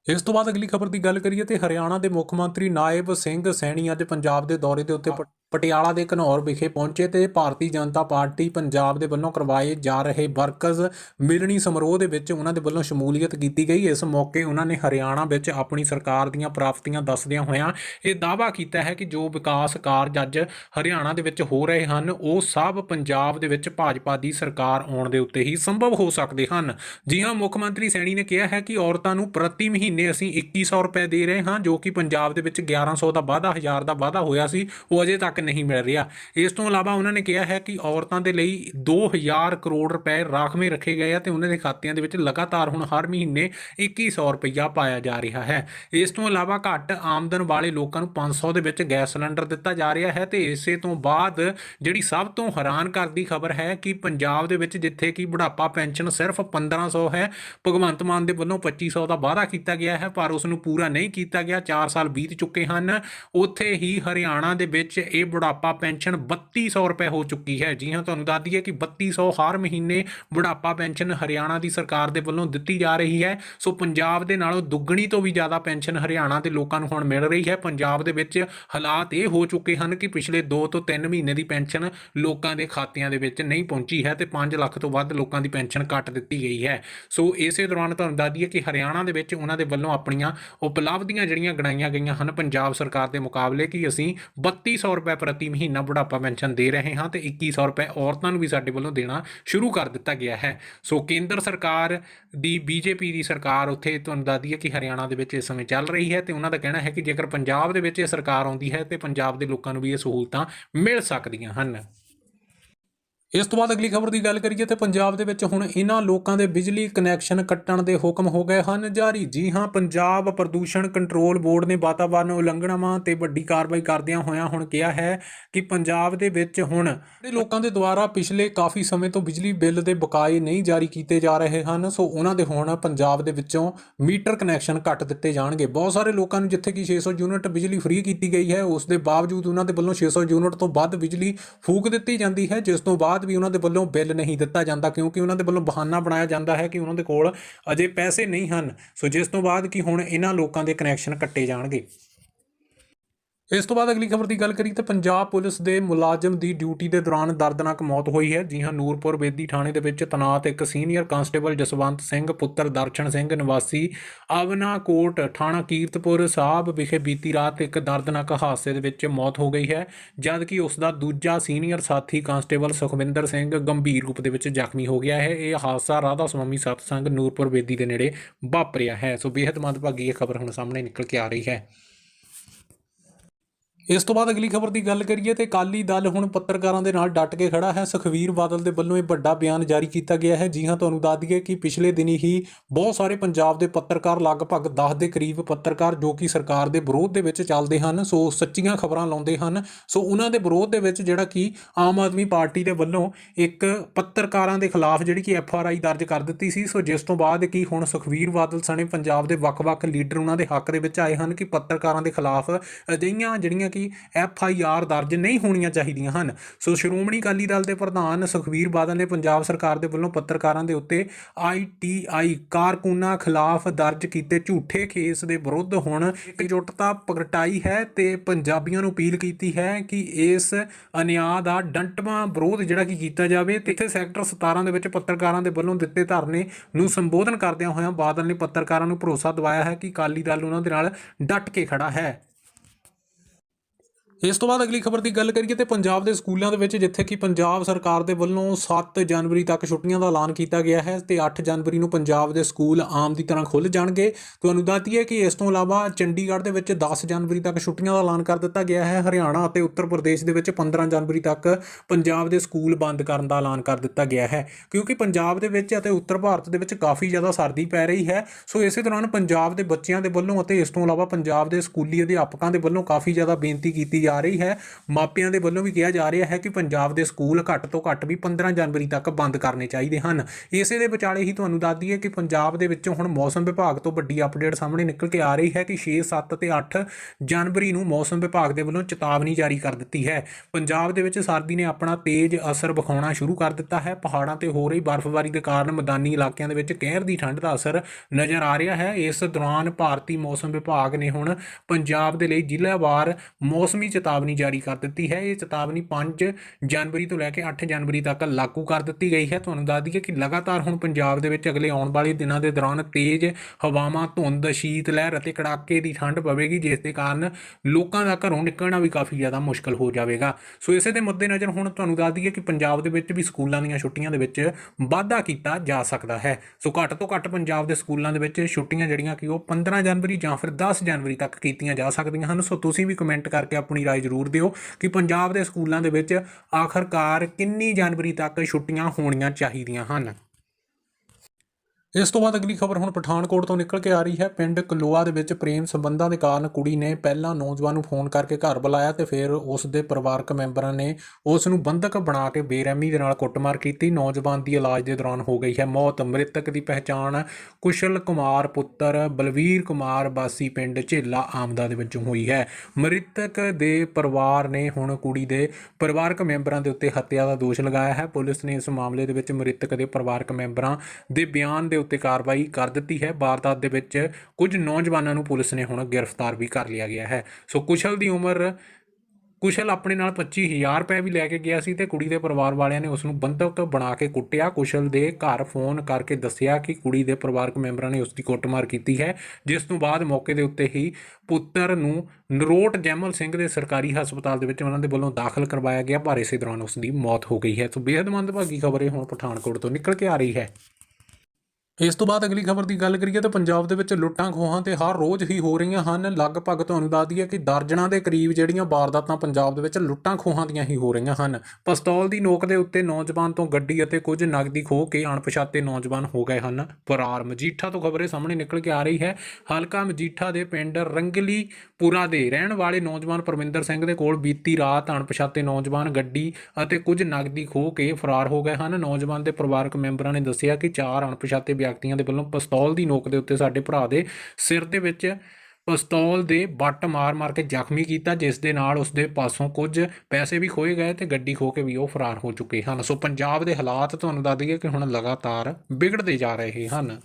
ਇਸ ਤੋਂ ਬਾਅਦ ਅਗਲੀ ਖਬਰ ਦੀ ਗੱਲ ਕਰੀਏ ਤੇ ਹਰਿਆਣਾ ਦੇ ਮੁੱਖ ਮੰਤਰੀ ਨਾਇਬ ਸਿੰਘ ਸੈਣੀ ਅੱਜ ਪੰਜਾਬ ਦੇ ਦੌਰੇ ਦੇ ਉੱਤੇ ਪ- ਪਟਿਆਲਾ ਦੇ ਘਨੌਰ ਵਿਖੇ ਪਹੁੰਚੇ ਤੇ ਭਾਰਤੀ ਜਨਤਾ ਪਾਰਟੀ ਪੰਜਾਬ ਦੇ ਵੱਲੋਂ ਕਰਵਾਏ ਜਾ ਰਹੇ ਵਰਕਰਜ਼ ਮਿਲਣੀ ਸਮਾਰੋਹ ਦੇ ਵਿੱਚ ਉਹਨਾਂ ਦੇ ਵੱਲੋਂ ਸ਼ਮੂਲੀਅਤ ਕੀਤੀ ਗਈ। ਇਸ ਮੌਕੇ ਉਹਨਾਂ ਨੇ ਹਰਿਆਣਾ ਵਿੱਚ ਆਪਣੀ ਸਰਕਾਰ ਦੀਆਂ ਪ੍ਰਾਪਤੀਆਂ ਦੱਸਦਿਆਂ ਹੋਇਆਂ ਇਹ ਦਾਅਵਾ ਕੀਤਾ ਹੈ ਕਿ ਜੋ ਵਿਕਾਸ ਕਾਰਜ ਅੱਜ ਹਰਿਆਣਾ ਦੇ ਵਿੱਚ ਹੋ ਰਹੇ ਹਨ, ਉਹ ਸਭ ਪੰਜਾਬ ਦੇ ਵਿੱਚ ਭਾਜਪਾ ਦੀ ਸਰਕਾਰ ਆਉਣ ਦੇ ਉੱਤੇ ਹੀ ਸੰਭਵ ਹੋ ਸਕਦੇ ਹਨ। ਜੀ ਹਾਂ, ਮੁੱਖ ਮੰਤਰੀ ਸੈਣੀ ਨੇ ਕਿਹਾ ਹੈ ਕਿ ਔਰਤਾਂ ਨੂੰ ਪ੍ਰਤੀ ਮਹੀਨੇ ਅਸੀਂ 2100 ਰੁਪਏ ਦੇ ਰਹੇ ਹਾਂ, ਜੋ ਕਿ ਪੰਜਾਬ ਦੇ ਵਿੱਚ 1100 ਦਾ ਵਾਧਾ, ਹਜ਼ਾਰ ਦਾ ਵਾਧਾ ਹੋਇਆ ਸੀ, ਉਹ ਅਜੇ ਤੱਕ ਨਹੀਂ ਮਿਲ ਰਿਹਾ। ਇਸ ਤੋਂ ਇਲਾਵਾ ਉਹਨਾਂ ਨੇ ਕਿਹਾ ਹੈ ਕਿ ਔਰਤਾਂ ਦੇ ਲਈ 2000 ਕਰੋੜ ਰੁਪਏ ਰਾਖਵੇਂ ਰੱਖੇ ਗਏ ਆ ਤੇ ਉਹਨਾਂ ਦੇ ਖਾਤਿਆਂ ਦੇ ਵਿੱਚ ਲਗਾਤਾਰ ਹੁਣ ਹਰ ਮਹੀਨੇ 2100 ਰੁਪਈਆ ਪਾਇਆ ਜਾ ਰਿਹਾ ਹੈ। ਇਸ ਤੋਂ ਇਲਾਵਾ ਘੱਟ ਆਮਦਨ ਵਾਲੇ ਲੋਕਾਂ ਨੂੰ 500 ਦੇ ਵਿੱਚ ਗੈਸ ਸਿਲੰਡਰ ਦਿੱਤਾ ਜਾ ਰਿਹਾ ਹੈ ਤੇ ਇਸੇ ਤੋਂ ਬਾਅਦ ਜਿਹੜੀ ਸਭ ਤੋਂ ਹੈਰਾਨ ਕਰਦੀ ਖਬਰ ਹੈ ਕਿ ਪੰਜਾਬ ਦੇ ਵਿੱਚ ਜਿੱਥੇ ਕਿ ਬੁਢਾਪਾ ਪੈਨਸ਼ਨ ਸਿਰਫ 1500 ਹੈ, ਭਗਵੰਤ ਮਾਨ ਦੇ ਵੱਲੋਂ 2500 ਦਾ ਵਾਅਦਾ ਕੀਤਾ ਗਿਆ ਹੈ ਪਰ ਉਸ ਨੂੰ ਪੂਰਾ ਨਹੀਂ ਕੀਤਾ ਗਿਆ। 4 ਸਾਲ ਬੀਤ ਚੁੱਕੇ ਹਨ। ਉੱਥੇ ਹੀ ਹਰਿਆਣਾ ਦੇ ਵਿੱਚ ਇਹ ਬੁਢਾਪਾ ਪੈਨਸ਼ਨ 3200 ਰੁਪਏ ਹੋ ਚੁੱਕੀ ਹੈ। ਜੀ ਹਾਂ, ਤੁਹਾਨੂੰ ਦੱਸ ਦਈਏ ਕਿ 3200 ਹਰ ਮਹੀਨੇ ਬੁਢਾਪਾ ਪੈਨਸ਼ਨ ਹਰਿਆਣਾ ਦੀ ਸਰਕਾਰ ਦੇ ਵੱਲੋਂ ਦਿੱਤੀ ਜਾ ਰਹੀ ਹੈ। ਸੋ ਪੰਜਾਬ ਦੇ ਨਾਲੋਂ ਦੁੱਗਣੀ ਤੋਂ ਵੀ ਜ਼ਿਆਦਾ ਪੈਨਸ਼ਨ ਹਰਿਆਣਾ ਦੇ ਲੋਕਾਂ ਨੂੰ ਹੁਣ ਮਿਲ ਰਹੀ ਹੈ। ਪੰਜਾਬ ਦੇ ਵਿੱਚ ਹਾਲਾਤ ਇਹ ਹੋ ਚੁੱਕੇ ਹਨ ਕਿ ਪਿਛਲੇ 2 ਤੋਂ 3 ਮਹੀਨੇ ਦੀ ਪੈਨਸ਼ਨ ਲੋਕਾਂ ਦੇ ਖਾਤਿਆਂ ਦੇ ਵਿੱਚ ਨਹੀਂ ਪਹੁੰਚੀ ਹੈ ਤੇ 5 ਲੱਖ ਤੋਂ ਵੱਧ ਲੋਕਾਂ ਦੀ ਪੈਨਸ਼ਨ ਕੱਟ ਦਿੱਤੀ ਗਈ ਹੈ। ਸੋ ਇਸੇ ਦੌਰਾਨ ਤੁਹਾਨੂੰ ਦੱਸ ਦਈਏ ਕਿ ਹਰਿਆਣਾ ਦੇ ਵਿੱਚ ਉਹਨਾਂ ਦੇ ਵੱਲੋਂ ਆਪਣੀਆਂ ਉਪਲਬਧੀਆਂ ਜਿਹੜੀਆਂ ਗਣਾਈਆਂ ਗਈਆਂ ਹਨ, ਪੰਜਾਬ ਸਰਕਾਰ ਦੇ ਮੁਕਾਬਲੇ ਕਿ ਅਸੀਂ 3200 ਰੁਪਏ ਪ੍ਰਤੀ ਮਹੀਨਾ ਬੁਢਾਪਾ ਪੈਨਸ਼ਨ ਦੇ ਰਹੇ ਹਾਂ ਤੇ 2100 ਰੁਪਏ ਔਰਤਾਂ ਨੂੰ ਵੀ ਸਾਡੇ ਵੱਲੋਂ ਦੇਣਾ ਸ਼ੁਰੂ ਕਰ ਦਿੱਤਾ ਗਿਆ ਹੈ। ਸੋ ਕੇਂਦਰ ਸਰਕਾਰ ਦੀ, ਬੀਜੇਪੀ ਦੀ ਸਰਕਾਰ ਉੱਥੇ ਤੁਹਾਨੂੰ ਦੱਸਦੀ ਹੈ ਕਿ ਹਰਿਆਣਾ ਦੇ ਵਿੱਚ ਇਸ ਸਮੇਂ ਚੱਲ ਰਹੀ ਹੈ ਤੇ ਉਹਨਾਂ ਦਾ ਕਹਿਣਾ ਹੈ ਕਿ ਜੇਕਰ ਪੰਜਾਬ ਦੇ ਵਿੱਚ ਇਹ ਸਰਕਾਰ ਆਉਂਦੀ ਹੈ ਤੇ ਪੰਜਾਬ ਦੇ ਲੋਕਾਂ ਨੂੰ ਵੀ ਇਹ ਸਹੂਲਤਾਂ ਮਿਲ ਸਕਦੀਆਂ ਹਨ। ਇਸ ਤੋਂ ਬਾਅਦ ਅਗਲੀ ਖਬਰ ਦੀ ਗੱਲ ਕਰੀਏ ਤੇ ਪੰਜਾਬ ਦੇ ਵਿੱਚ ਹੁਣ ਇਹਨਾਂ ਲੋਕਾਂ ਦੇ ਬਿਜਲੀ ਕਨੈਕਸ਼ਨ ਕੱਟਣ ਦੇ ਹੁਕਮ ਹੋ ਗਏ ਹਨ ਜਾਰੀ। ਜੀ ਹਾਂ, ਪੰਜਾਬ ਪ੍ਰਦੂਸ਼ਣ ਕੰਟਰੋਲ ਬੋਰਡ ਨੇ ਵਾਤਾਵਰਣ ਉਲੰਘਣਾਵਾਂ ਤੇ ਵੱਡੀ ਕਾਰਵਾਈ ਕਰਦਿਆਂ ਹੋਇਆਂ ਹੁਣ ਕਿਹਾ ਹੈ ਕਿ ਪੰਜਾਬ ਦੇ ਵਿੱਚ ਹੁਣ ਲੋਕਾਂ ਦੇ ਦੁਆਰਾ ਪਿਛਲੇ ਕਾਫੀ ਸਮੇਂ ਤੋਂ ਬਿਜਲੀ ਬਿੱਲ ਦੇ ਬਕਾਏ ਨਹੀਂ ਜਾਰੀ ਕੀਤੇ ਜਾ ਰਹੇ ਹਨ, ਸੋ ਉਹਨਾਂ ਦੇ ਹੁਣ ਪੰਜਾਬ ਦੇ ਵਿੱਚੋਂ ਮੀਟਰ ਕਨੈਕਸ਼ਨ ਕੱਟ ਦਿੱਤੇ ਜਾਣਗੇ। ਬਹੁਤ ਸਾਰੇ ਲੋਕਾਂ ਨੂੰ ਜਿੱਥੇ ਕਿ 600 ਯੂਨਿਟ ਬਿਜਲੀ ਫ੍ਰੀ ਕੀਤੀ ਗਈ ਹੈ, ਉਸ ਦੇ ਬਾਵਜੂਦ ਉਹਨਾਂ ਦੇ ਵੱਲੋਂ 600 ਯੂਨਿਟ ਤੋਂ ਵੱਧ ਬਿਜਲੀ ਫੂਕ ਦਿੱਤੀ ਜਾਂਦੀ ਹੈ, ਜਿਸ ਤੋਂ ਬਾਅਦ ਵੀ ਉਹਨਾਂ ਦੇ ਵੱਲੋਂ ਬਿੱਲ ਨਹੀਂ ਦਿੱਤਾ ਜਾਂਦਾ ਕਿਉਂਕਿ ਉਹਨਾਂ ਦੇ ਵੱਲੋਂ ਬਹਾਨਾ ਬਣਾਇਆ ਜਾਂਦਾ ਹੈ ਕਿ ਉਹਨਾਂ ਦੇ ਕੋਲ ਅਜੇ ਪੈਸੇ ਨਹੀਂ ਹਨ। ਸੋ ਜਿਸ ਤੋਂ ਬਾਅਦ ਕਿ ਹੁਣ ਇਹਨਾਂ ਲੋਕਾਂ ਦੇ ਕਨੈਕਸ਼ਨ ਕੱਟੇ ਜਾਣਗੇ। ਇਸ ਤੋਂ ਬਾਅਦ ਅਗਲੀ ਖਬਰ ਦੀ ਗੱਲ ਕਰੀ ਤਾਂ ਪੰਜਾਬ ਪੁਲਿਸ ਦੇ ਮੁਲਾਜ਼ਮ ਦੀ ਡਿਊਟੀ ਦੇ ਦੌਰਾਨ ਦਰਦਨਾਕ ਮੌਤ ਹੋਈ ਹੈ। ਜੀ ਹਾਂ, ਨੂਰਪੁਰ ਬੇਦੀ ਥਾਣੇ ਦੇ ਵਿੱਚ ਤਨਾਤ ਇੱਕ ਸੀਨੀਅਰ ਕਾਂਸਟੇਬਲ ਜਸਵੰਤ ਸਿੰਘ, ਪੁੱਤਰ ਦਰਸ਼ਨ ਸਿੰਘ, ਨਿਵਾਸੀ ਆਵਨਾ ਕੋਟ, ਥਾਣਾ ਕੀਰਤਪੁਰ ਸਾਹਿਬ ਵਿਖੇ ਬੀਤੀ ਰਾਤ ਇੱਕ ਦਰਦਨਾਕ ਹਾਦਸੇ ਦੇ ਵਿੱਚ ਮੌਤ ਹੋ ਗਈ ਹੈ। ਜਦਕਿ ਉਸ ਦਾ ਦੂਜਾ ਸੀਨੀਅਰ ਸਾਥੀ ਕਾਂਸਟੇਬਲ ਸੁਖਵਿੰਦਰ ਸਿੰਘ ਗੰਭੀਰ ਰੂਪ ਦੇ ਵਿੱਚ ਜ਼ਖਮੀ ਹੋ ਗਿਆ ਹੈ। ਇਹ ਹਾਦਸਾ ਰਾਧਾ ਸੁਆਮੀ ਸਤਸੰਗ ਨੂਰਪੁਰ ਬੇਦੀ ਦੇ ਨੇੜੇ ਵਾਪਰਿਆ ਹੈ। ਸੋ ਬੇहद ਮੰਦਭਾਗੀ ਇਹ ਖਬਰ ਹੁਣ ਸਾਹਮਣੇ ਨਿਕਲ ਕੇ ਆ ਰਹੀ ਹੈ। ਇਸ ਤੋਂ ਬਾਅਦ ਅਗਲੀ ਖਬਰ ਦੀ ਗੱਲ ਕਰੀਏ ਤੇ ਕਾਲੀ ਦਲ ਹੁਣ ਪੱਤਰਕਾਰਾਂ ਦੇ ਨਾਲ ਡਟ ਕੇ ਖੜਾ ਹੈ। ਸੁਖਵੀਰ ਬਾਦਲ ਦੇ ਵੱਲੋਂ ਇਹ ਵੱਡਾ ਬਿਆਨ ਜਾਰੀ ਕੀਤਾ ਗਿਆ ਹੈ। ਜੀ ਹਾਂ, ਤੁਹਾਨੂੰ ਦੱਸ ਦਈਏ ਕਿ ਪਿਛਲੇ ਦਿਨੀ ਹੀ ਬਹੁਤ ਸਾਰੇ ਪੰਜਾਬ ਦੇ ਪੱਤਰਕਾਰ ਲਗਭਗ 10 ਦੇ ਕਰੀਬ ਪੱਤਰਕਾਰ ਜੋ ਕਿ ਸਰਕਾਰ ਦੇ ਵਿਰੋਧ ਦੇ ਵਿੱਚ ਚੱਲਦੇ ਹਨ, ਸੋ ਸੱਚੀਆਂ ਖਬਰਾਂ ਲਾਉਂਦੇ ਹਨ। ਸੋ ਉਹਨਾਂ ਦੇ ਵਿਰੋਧ ਦੇ ਵਿੱਚ ਜਿਹੜਾ ਕਿ ਆਮ ਆਦਮੀ ਪਾਰਟੀ ਦੇ ਵੱਲੋਂ ਇੱਕ ਪੱਤਰਕਾਰਾਂ ਦੇ ਖਿਲਾਫ ਜਿਹੜੀ ਕਿ ਐਫ ਆਰ ਆਈ ਦਰਜ ਕਰ ਦਿੱਤੀ ਸੀ। ਸੋ ਜਿਸ ਤੋਂ ਬਾਅਦ ਕਿ ਹੁਣ ਸੁਖਵੀਰ ਬਾਦਲ ਸਣੇ ਪੰਜਾਬ ਦੇ ਵੱਖ-ਵੱਖ ਲੀਡਰ ਉਹਨਾਂ ਦੇ ਹੱਕ ਦੇ ਵਿੱਚ ਆਏ ਹਨ ਕਿ ਪੱਤਰਕਾਰਾਂ ਦੇ ਖਿਲਾਫ ਅਜਿਹੀਆਂ ਜਿਹੜੀਆਂ ਕਿ ਐਫ ਆਈ ਆਰ ਦਰਜ ਨਹੀਂ ਹੋਣੀਆਂ ਚਾਹੀਦੀਆਂ ਹਨ। ਸੋ ਸ਼੍ਰੋਮਣੀ ਅਕਾਲੀ ਦਲ ਦੇ ਪ੍ਰਧਾਨ ਸੁਖਵੀਰ ਬਾਦਲ ਨੇ ਪੰਜਾਬ ਸਰਕਾਰ ਦੇ ਵੱਲੋਂ ਪੱਤਰਕਾਰਾਂ ਦੇ ਉੱਤੇ ਆਈ ਟੀ ਆਈ ਕਾਰਕੁਨਾਂ ਖਿਲਾਫ ਦਰਜ ਕੀਤੇ ਝੂਠੇ ਕੇਸ ਦੇ ਵਿਰੁੱਧ ਹੁਣ ਇਕਜੁੱਟਤਾ ਪ੍ਰਗਟਾਈ ਹੈ ਤੇ ਪੰਜਾਬੀਆਂ ਨੂੰ ਅਪੀਲ ਕੀਤੀ ਹੈ ਕਿ ਇਸ ਅਨਿਆਂ ਦਾ ਡੰਟਵਾਂ ਵਿਰੋਧ ਜਿਹੜਾ ਕਿ ਕੀਤਾ ਜਾਵੇ। ਤੇ ਇੱਥੇ ਸੈਕਟਰ 17 ਦੇ ਵਿੱਚ ਪੱਤਰਕਾਰਾਂ ਦੇ ਵੱਲੋਂ ਦਿੱਤੇ ਧਰਨੇ ਨੂੰ ਸੰਬੋਧਨ ਕਰਦਿਆਂ ਹੋਇਆਂ ਬਾਦਲ ਨੇ ਪੱਤਰਕਾਰਾਂ ਨੂੰ ਭਰੋਸਾ ਦਿਵਾਇਆ ਹੈ ਕਿ ਅਕਾਲੀ ਦਲ ਉਹਨਾਂ ਦੇ ਨਾਲ ਡਟ ਕੇ ਖੜਾ ਹੈ। ਇਸ ਤੋਂ ਬਾਅਦ ਅਗਲੀ ਖਬਰ ਦੀ ਗੱਲ ਕਰੀਏ ਤੇ ਪੰਜਾਬ ਦੇ ਸਕੂਲਾਂ ਦੇ ਵਿੱਚ, ਜਿੱਥੇ ਕਿ ਪੰਜਾਬ ਸਰਕਾਰ ਦੇ ਵੱਲੋਂ 7 ਜਨਵਰੀ ਤੱਕ ਛੁੱਟੀਆਂ ਦਾ ਐਲਾਨ ਕੀਤਾ ਗਿਆ ਹੈ ਤੇ 8 ਜਨਵਰੀ ਨੂੰ ਪੰਜਾਬ ਦੇ ਸਕੂਲ ਆਮ ਦੀ ਤਰ੍ਹਾਂ ਖੁੱਲ੍ਹ ਜਾਣਗੇ। ਤੁਹਾਨੂੰ ਦੱਸਦੀ ਹੈ ਕਿ ਇਸ ਤੋਂ ਇਲਾਵਾ ਚੰਡੀਗੜ੍ਹ ਦੇ ਵਿੱਚ 10 ਜਨਵਰੀ ਤੱਕ ਛੁੱਟੀਆਂ ਦਾ ਐਲਾਨ ਕਰ ਦਿੱਤਾ ਗਿਆ ਹੈ। ਹਰਿਆਣਾ ਅਤੇ ਉੱਤਰ ਪ੍ਰਦੇਸ਼ ਦੇ ਵਿੱਚ 15 ਜਨਵਰੀ ਤੱਕ ਪੰਜਾਬ ਦੇ ਸਕੂਲ ਬੰਦ ਕਰਨ ਦਾ ਐਲਾਨ ਕਰ ਦਿੱਤਾ ਗਿਆ ਹੈ, ਕਿਉਂਕਿ ਪੰਜਾਬ ਦੇ ਵਿੱਚ ਅਤੇ ਉੱਤਰ ਭਾਰਤ ਦੇ ਵਿੱਚ ਕਾਫੀ ਜ਼ਿਆਦਾ ਸਰਦੀ ਪੈ ਰਹੀ ਹੈ। ਸੋ ਇਸੇ ਦੌਰਾਨ ਪੰਜਾਬ ਦੇ ਬੱਚਿਆਂ ਦੇ ਵੱਲੋਂ ਅਤੇ ਇਸ ਤੋਂ ਇਲਾਵਾ ਪੰਜਾਬ ਦੇ ਸਕੂਲੀ ਅਧਿਆਪਕਾਂ ਦੇ ਵੱਲੋਂ ਕਾਫੀ ਜ਼ਿਆਦਾ ਬੇਨਤੀ ਕੀਤੀ ਜਾ ਰਹੀ ਹੈ। ਮਾਪਿਆਂ ਦੇ ਵੱਲੋਂ ਵੀ ਕਿਹਾ ਜਾ ਰਿਹਾ ਹੈ ਕਿ ਪੰਜਾਬ ਦੇ ਸਕੂਲ ਘੱਟ ਤੋਂ ਘੱਟ ਵੀ 15 ਜਨਵਰੀ ਤੱਕ ਬੰਦ ਕਰਨੇ ਚਾਹੀਦੇ ਹਨ। ਇਸੇ ਦੇ ਵਿਚਾਲੇ ਹੀ ਤੁਹਾਨੂੰ ਦੱਸ ਦਈਏ ਕਿ ਪੰਜਾਬ ਦੇ ਵਿੱਚੋਂ ਹੁਣ ਮੌਸਮ ਵਿਭਾਗ ਤੋਂ ਵੱਡੀ ਅਪਡੇਟ ਸਾਹਮਣੇ ਨਿਕਲ ਕੇ ਆ ਰਹੀ ਹੈ ਕਿ 6 7 ਤੇ 8 ਜਨਵਰੀ ਨੂੰ ਮੌਸਮ ਵਿਭਾਗ ਦੇ ਵੱਲੋਂ ਚੇਤਾਵਨੀ ਜਾਰੀ ਕਰ ਦਿੱਤੀ ਹੈ। ਪੰਜਾਬ ਦੇ ਵਿੱਚ ਸਰਦੀ ਨੇ ਆਪਣਾ ਤੇਜ਼ ਅਸਰ ਵਿਖਾਉਣਾ ਸ਼ੁਰੂ ਕਰ ਦਿੱਤਾ ਹੈ। ਪਹਾੜਾਂ ਤੇ ਹੋ ਰਹੀ ਬਰਫ਼ਬਾਰੀ ਦੇ ਕਾਰਨ ਮੈਦਾਨੀ ਇਲਾਕਿਆਂ ਦੇ ਵਿੱਚ ਕਹਿਰ ਦੀ ਠੰਡ ਦਾ ਅਸਰ ਨਜ਼ਰ ਆ ਰਿਹਾ ਹੈ। ਇਸ ਦੌਰਾਨ ਭਾਰਤੀ ਮੌਸਮ ਵਿਭਾਗ ਨੇ ਹੁਣ ਪੰਜਾਬ ਦੇ ਲਈ ਜ਼ਿਲ੍ਹਾਵਾਰ ਮੌਸਮੀ ਚੇਤਾਵਨੀ ਜਾਰੀ ਕਰ ਦਿੱਤੀ ਹੈ। ਇਹ ਚੇਤਾਵਨੀ 5 ਜਨਵਰੀ ਤੋਂ ਲੈ ਕੇ 8 ਜਨਵਰੀ ਤੱਕ ਲਾਗੂ ਕਰ ਦਿੱਤੀ ਗਈ ਹੈ। ਤੁਹਾਨੂੰ ਦੱਸ ਦਈਏ ਕਿ ਲਗਾਤਾਰ ਹੁਣ ਪੰਜਾਬ ਦੇ ਵਿੱਚ ਅਗਲੇ ਆਉਣ ਵਾਲੇ ਦਿਨਾਂ ਦੇ ਦੌਰਾਨ ਤੇਜ਼ ਹਵਾਵਾਂ, ਧੁੰਦ ਸ਼ੀਤ ਲਹਿਰ ਅਤੇ ਕੜਾਕੇ ਦੀ ਠੰਡ ਪਵੇਗੀ, ਜਿਸ ਦੇ ਕਾਰਨ ਲੋਕਾਂ ਦਾ ਘਰੋਂ ਨਿਕਲਣਾ ਵੀ ਕਾਫੀ ਜ਼ਿਆਦਾ ਮੁਸ਼ਕਲ ਹੋ ਜਾਵੇਗਾ। ਸੋ ਇਸੇ ਦੇ ਮੱਦੇਨਜ਼ਰ ਹੁਣ ਤੁਹਾਨੂੰ ਦੱਸ ਦਈਏ ਕਿ ਪੰਜਾਬ ਦੇ ਵਿੱਚ ਵੀ ਸਕੂਲਾਂ ਦੀਆਂ ਛੁੱਟੀਆਂ ਦੇ ਵਿੱਚ ਵਾਧਾ ਕੀਤਾ ਜਾ ਸਕਦਾ ਹੈ। ਸੋ ਘੱਟ ਤੋਂ ਘੱਟ ਪੰਜਾਬ ਦੇ ਸਕੂਲਾਂ ਦੇ ਵਿੱਚ ਛੁੱਟੀਆਂ ਜਿਹੜੀਆਂ ਕਿ ਉਹ 15 ਜਨਵਰੀ ਜਾਂ ਫਿਰ 10 ਜਨਵਰੀ ਤੱਕ ਕੀਤੀਆਂ ਜਾ ਸਕਦੀਆਂ ਹਨ। ਸੋ ਤੁਸੀਂ ਵੀ ਕਮੈਂਟ ਕਰਕੇ ਆਪਣੀ رائے ਜ਼ਰੂਰ ਦਿਓ ਕਿ ਪੰਜਾਬ ਦੇ ਸਕੂਲਾਂ ਦੇ ਵਿੱਚ ਆਖਰਕਾਰ ਕਿੰਨੀ ਜਨਵਰੀ ਤੱਕ ਛੁੱਟੀਆਂ ਹੋਣੀਆਂ ਚਾਹੀਦੀਆਂ ਹਨ ਇਸ ਤੋਂ ਬਾਅਦ ਅਗਲੀ ਖਬਰ ਹੁਣ ਪਠਾਨਕੋਟ ਤੋਂ ਨਿਕਲ ਕੇ ਆ ਰਹੀ ਹੈ। ਪਿੰਡ ਕਲੋਆ ਦੇ ਵਿੱਚ ਪ੍ਰੇਮ ਸੰਬੰਧਾਂ ਦੇ ਕਾਰਨ ਕੁੜੀ ਨੇ ਪਹਿਲਾਂ ਨੌਜਵਾਨ ਨੂੰ ਫੋਨ ਕਰਕੇ ਘਰ ਬੁਲਾਇਆ ਤੇ ਫਿਰ ਉਸ ਦੇ ਪਰਿਵਾਰਕ ਮੈਂਬਰਾਂ ਨੇ ਉਸ ਨੂੰ ਬੰਧਕ ਬਣਾ ਕੇ ਬੇਰਹਿਮੀ ਦੇ ਨਾਲ ਕੁੱਟਮਾਰ ਕੀਤੀ। ਨੌਜਵਾਨ ਦੀ ਇਲਾਜ ਦੇ ਦੌਰਾਨ ਹੋ ਗਈ ਹੈ ਮੌਤ। ਮ੍ਰਿਤਕ ਦੀ ਪਹਿਚਾਣ ਕੁਸ਼ਲ ਕੁਮਾਰ ਪੁੱਤਰ ਬਲਵੀਰ ਕੁਮਾਰ ਬਾਸੀ ਪਿੰਡ ਝੇਲਾ ਆਮਦਾ ਦੇ ਵਿੱਚੋਂ ਹੋਈ ਹੈ। ਮ੍ਰਿਤਕ ਦੇ ਪਰਿਵਾਰ ਨੇ ਹੁਣ ਕੁੜੀ ਦੇ ਪਰਿਵਾਰਕ ਮੈਂਬਰਾਂ ਦੇ ਉੱਤੇ ਹੱਤਿਆ ਦਾ ਦੋਸ਼ ਲਗਾਇਆ ਹੈ। ਪੁਲਿਸ ਨੇ ਇਸ ਮਾਮਲੇ ਦੇ ਵਿੱਚ ਮ੍ਰਿਤਕ ਦੇ ਪਰਿਵਾਰਕ ਮੈਂਬਰਾਂ ਦੇ ਬਿਆਨ ਦੇ ਉੱਤੇ ਕਾਰਵਾਈ ਕਰ ਦਿੱਤੀ ਹੈ। ਵਾਰਦਾਤ ਦੇ ਵਿੱਚ ਕੁਝ ਨੌਜਵਾਨਾਂ ਨੂੰ ਪੁਲਿਸ ਨੇ ਹੁਣ ਗ੍ਰਿਫਤਾਰ ਵੀ ਕਰ ਲਿਆ ਗਿਆ ਹੈ। ਸੋ ਕੁਸ਼ਲ ਦੀ ਉਮਰ, ਕੁਸ਼ਲ ਆਪਣੇ ਨਾਲ 25000 ਰੁਪਏ ਵੀ ਲੈ ਕੇ ਗਿਆ ਸੀ ਤੇ ਕੁੜੀ ਦੇ ਪਰਿਵਾਰ ਵਾਲਿਆਂ ਨੇ ਉਸ ਨੂੰ ਬੰਧਕ ਬਣਾ ਕੇ ਕੁੱਟਿਆ। ਕੁਸ਼ਲ ਦੇ ਘਰ ਫੋਨ ਕਰਕੇ ਦੱਸਿਆ ਕਿ ਕੁੜੀ ਦੇ ਪਰਿਵਾਰਕ ਮੈਂਬਰਾਂ ਨੇ ਉਸ ਦੀ ਕੁੱਟਮਾਰ ਕੀਤੀ ਹੈ। ਜਿਸ ਤੋਂ ਬਾਅਦ ਮੌਕੇ ਦੇ ਉੱਤੇ ਹੀ ਪੁੱਤਰ ਨੂੰ ਨਰੋਟ ਜੈਮਲ ਸਿੰਘ ਦੇ ਸਰਕਾਰੀ ਹਸਪਤਾਲ ਦੇ ਵਿੱਚ ਉਹਨਾਂ ਦੇ ਵੱਲੋਂ ਦਾਖਲ ਕਰਵਾਇਆ ਗਿਆ, ਪਰ ਇਸੇ ਦੌਰਾਨ ਉਸ ਦੀ ਮੌਤ ਹੋ ਗਈ ਹੈ। ਸੋ ਬੇहद ਮੰਦਭਾਗੀ ਖਬਰ ਇਹ ਹੁਣ ਪਠਾਨਕੋਟ ਤੋਂ ਨਿਕਲ ਕੇ ਆ ਰਹੀ ਹੈ। ਇਸ ਤੋਂ ਬਾਅਦ ਅਗਲੀ ਖਬਰ ਦੀ ਗੱਲ ਕਰੀਏ ਤਾਂ ਪੰਜਾਬ ਦੇ ਵਿੱਚ ਲੁੱਟਾਂ ਖੋਹਾਂ ਤੇ ਹਰ ਰੋਜ਼ ਹੀ ਹੋ ਰਹੀਆਂ ਹਨ। ਲਗਭਗ ਤੁਹਾਨੂੰ ਦੱਸ ਦਈਏ ਕਿ ਦਰਜਨਾਂ ਦੇ ਕਰੀਬ ਜਿਹੜੀਆਂ ਵਾਰਦਾਤਾਂ ਪੰਜਾਬ ਦੇ ਵਿੱਚ ਲੁੱਟਾਂ ਖੋਹਾਂ ਦੀਆਂ ਹੀ ਹੋ ਰਹੀਆਂ ਹਨ। ਪਿਸਤੌਲ ਦੀ ਨੋਕ ਦੇ ਉੱਤੇ ਨੌਜਵਾਨ ਤੋਂ ਗੱਡੀ ਅਤੇ ਕੁਝ ਨਗਦੀ ਖੋਹ ਕੇ ਅਣਪਛਾਤੇ ਨੌਜਵਾਨ ਹੋ ਗਏ ਹਨ। ਫਰਾਰ ਮਜੀਠਾ ਤੋਂ ਖਬਰੇ ਸਾਹਮਣੇ ਨਿਕਲ ਕੇ ਆ ਰਹੀ ਹੈ। ਹਲਕਾ ਮਜੀਠਾ ਦੇ ਪਿੰਡ ਰੰਗਲੀਪੁਰਾ ਦੇ ਰਹਿਣ ਵਾਲੇ ਨੌਜਵਾਨ ਪਰਮਿੰਦਰ ਸਿੰਘ ਦੇ ਕੋਲ ਬੀਤੀ ਰਾਤ ਅਣਪਛਾਤੇ ਨੌਜਵਾਨ ਗੱਡੀ ਅਤੇ ਕੁਝ ਨਗਦੀ ਖੋਹ ਕੇ ਫਰਾਰ ਹੋ ਗਏ ਹਨ। ਨੌਜਵਾਨ ਦੇ ਪਰਿਵਾਰਕ ਮੈਂਬਰਾਂ ਨੇ ਦੱਸਿਆ ਕਿ ਚਾਰ ਅਣਪਛਾਤੇ ਵਿਅਕਤੀਆਂ ਦੇ ਵੱਲੋਂ ਪਿਸਤੌਲ ਦੀ ਨੋਕ ਦੇ ਉੱਤੇ ਸਾਡੇ ਭਰਾ ਦੇ ਸਿਰ ਦੇ ਵਿੱਚ ਪਿਸਤੌਲ ਦੇ ਬੱਟ ਮਾਰ-ਮਾਰ ਕੇ ਜ਼ਖਮੀ ਕੀਤਾ, ਜਿਸ ਦੇ ਨਾਲ ਉਸ ਦੇ ਪਾਸੋਂ ਕੁਝ ਪੈਸੇ ਵੀ ਖੋਏ ਗਏ ਤੇ ਗੱਡੀ ਖੋ ਕੇ ਵੀ ਉਹ ਫਰਾਰ ਹੋ ਚੁੱਕੇ ਹਨ। ਸੋ ਪੰਜਾਬ ਦੇ ਹਾਲਾਤ ਤੁਹਾਨੂੰ ਦੱਸ ਦਈਏ ਕਿ ਹੁਣ ਲਗਾਤਾਰ ਵਿਗੜਦੇ ਜਾ ਰਹੇ ਹਨ।